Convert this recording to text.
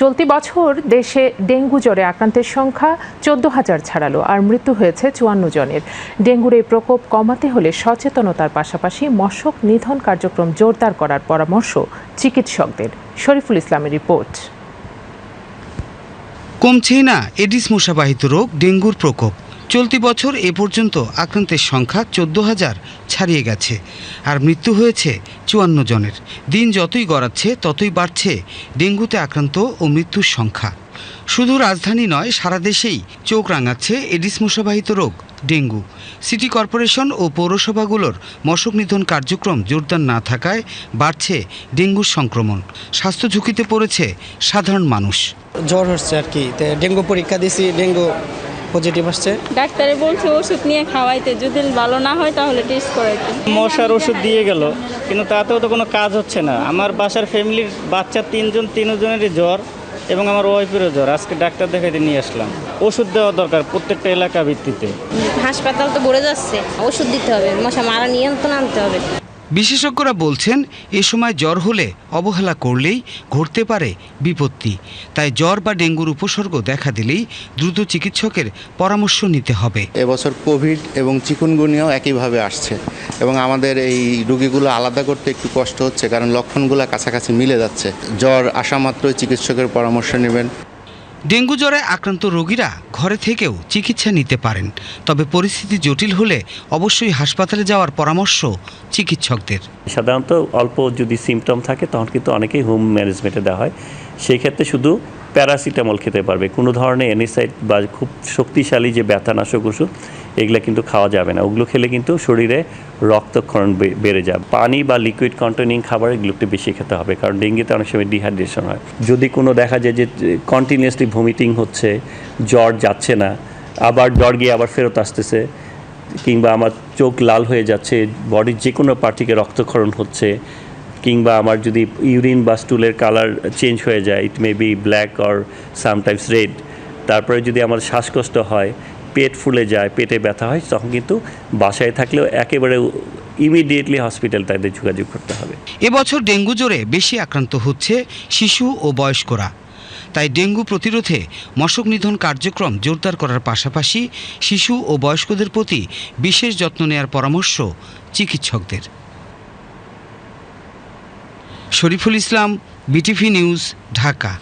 চলতি বছর দেশে ডেঙ্গু জ্বরে আক্রান্তের সংখ্যা চোদ্দ হাজার ছাড়ালো আর মৃত্যু হয়েছে চুয়ান্ন জনের। ডেঙ্গুর এই প্রকোপ কমাতে হলে সচেতনতার পাশাপাশি মশক নিধন কার্যক্রম জোরদার করার পরামর্শ চিকিৎসকদের। শরীফুল ইসলামের রিপোর্ট। কমছেই না, এডিস মশাবাহিত রোগ ডেঙ্গুর প্রকোপ। চলতি বছর এ পর্যন্ত আক্রান্তের সংখ্যা চোদ্দ হাজার ছাড়িয়ে গেছে। আর মৃত্যু হয়েছে চুয়ান্ন জনের। দিন যতই গড়াচ্ছে, ততই বাড়ছে ডেঙ্গুতে আক্রান্ত ও মৃত্যুর সংখ্যা। শুধু রাজধানী নয়, সারা দেশেই চোখ রাঙাচ্ছে এডিস মশাবাহিত রোগ, ডেঙ্গু। সিটি কর্পোরেশন ও পৌরসভাগুলোর মশক নিধন কার্যক্রম জোরদার না থাকায় বাড়ছে ডেঙ্গুর সংক্রমণ। স্বাস্থ্য ঝুঁকিতে পড়েছে সাধারণ মানুষ। জ্বর হচ্ছে আর কি। ডেঙ্গু পরীক্ষা দিছি, ডেঙ্গু পজিটিভ আসছে? ডাক্তারে বলছে ওষুধ নিয়ে খাওয়াইতে যদি ভালো না হয় তাহলে টেস্ট করাইতে। মশার ওষুধ দিয়ে গেল কিন্তু তাতেও তো কোনো কাজ হচ্ছে না। আমার বাসার ফ্যামিলির বাচ্চা তিনজন তিনজনেরই জ্বর এবং আমার ওয়াইফেরও জ্বর। আজকে ডাক্তার দেখাইতে নিয়ে আসলাম। ওষুধ দেওয়া দরকার প্রত্যেকটা এলাকা ভিত্তিতে হাসপাতাল তো ভরে যাচ্ছে ওষুধ দিতে হবে। মশা মারা নিয়ন্ত্রণ আনতে হবে। বিশেষজ্ঞরা বলছেন, এ সময় জ্বর হলে অবহেলা করলেই ঘটতে পারে বিপত্তি। তাই জ্বর বা ডেঙ্গুর উপসর্গ দেখা দিলেই দ্রুত চিকিৎসকের পরামর্শ নিতে হবে। এবছর কোভিড এবং চিকুনগুনিয়াও একইভাবে আসছে এবং আমাদের এই রুগীগুলো আলাদা করতে একটু কষ্ট হচ্ছে, কারণ লক্ষণগুলো কাছাকাছি মিলে যাচ্ছে। জ্বর আসা মাত্রই চিকিৎসকের পরামর্শ নেবেন। ডেঙ্গু জ্বরে আক্রান্ত রোগীরা ঘরে থেকেও চিকিৎসা নিতে পারেন। তবে পরিস্থিতি জটিল হলে অবশ্যই হাসপাতালে যাওয়ার পরামর্শ চিকিৎসকদের। সাধারণত অল্প যদি সিমটম থাকে, তখন কিন্তু অনেকেই হোম ম্যানেজমেন্টে দেওয়া হয়। সেই ক্ষেত্রে শুধু প্যারাসিটামল খেতে পারবে। কোনো ধরনের এনিসাইড বা খুব শক্তিশালী যে ব্যথানাশক ওষুধ এগুলো কিন্তু খাওয়া যাবে না। ওগুলো খেলে কিন্তু শরীরে রক্তক্ষরণ বেড়ে যায় পানি বা লিকুইড কন্টেনিং খাবার এগুলো একটু বেশি খেতে হবে, কারণ ডেঙ্গিতে অনেক সময় ডিহাইড্রেশন হয়। যদি কোনো দেখা যায় যে কন্টিনিউয়াসলি ভমিটিং হচ্ছে, জ্বর যাচ্ছে না, আবার জ্বর গিয়ে আবার ফেরত আসতেছে, কিংবা আমার চোখ লাল হয়ে যাচ্ছে বডির যে কোনো পার্টিকে রক্তক্ষরণ হচ্ছে, কিংবা আমার যদি ইউরিন বা স্টুলের কালার চেঞ্জ হয়ে যায় it may be black or sometimes red তারপরে যদি আমার শ্বাসকষ্ট হয় পেট ফুলে যায়, পেটে ব্যথা হয়, তখন কিন্তু বাসায় থাকলেও একেবারে ইমিডিয়েটলি হসপিটাল তাদের যোগাযোগ করতে হবে। এবছর ডেঙ্গু জ্বরে বেশি আক্রান্ত হচ্ছে শিশু ও বয়স্করা। তাই ডেঙ্গু প্রতিরোধে মশক নিধন কার্যক্রম জোরদার করার পাশাপাশি শিশু ও বয়স্কদের প্রতি বিশেষ যত্ন নেওয়ার পরামর্শ চিকিৎসকদের। Shariful Islam, BTV news, Dhaka.